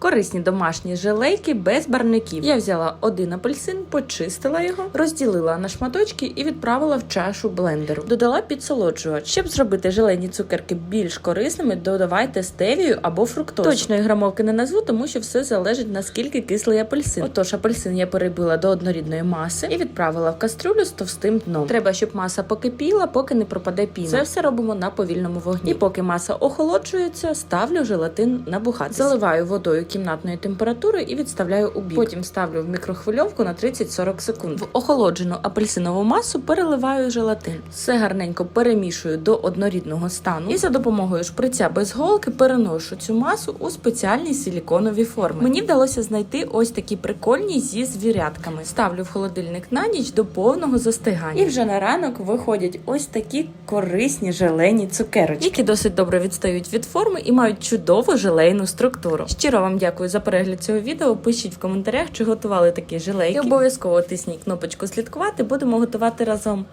Корисні домашні желейки без барників. Я взяла один апельсин, почистила його, розділила на шматочки і відправила в чашу блендеру. Додала підсолоджувач. Щоб зробити желейні цукерки більш корисними, додавайте стевію або фруктозу. Точної грамовки не назву, тому що все залежить наскільки кислий апельсин. Отож, апельсин я перебила до однорідної маси і відправила в кастрюлю з товстим дном. Треба, щоб маса покипіла, поки не пропаде піна. Це все робимо на повільному вогні. І поки маса охолоджується, ставлю желатин набухати. Заливаю водою кімнатної температури і відставляю у бік. Потім ставлю в мікрохвильовку на 30-40 секунд. В охолоджену апельсинову масу переливаю желатин. Все гарненько перемішую до однорідного стану і за допомогою шприця без голки переношу цю масу у спеціальні силіконові форми. Мені вдалося знайти ось такі прикольні зі звірятками. Ставлю в холодильник на ніч до повного застигання. І вже на ранок виходять ось такі корисні желені цукерочки, які досить добре відстають від форми і мають чудову желейну структуру. Щиро вам дякую за перегляд цього відео. Пишіть в коментарях, чи готували такі жилейки. І обов'язково тисніть кнопочку слідкувати. Будемо готувати разом.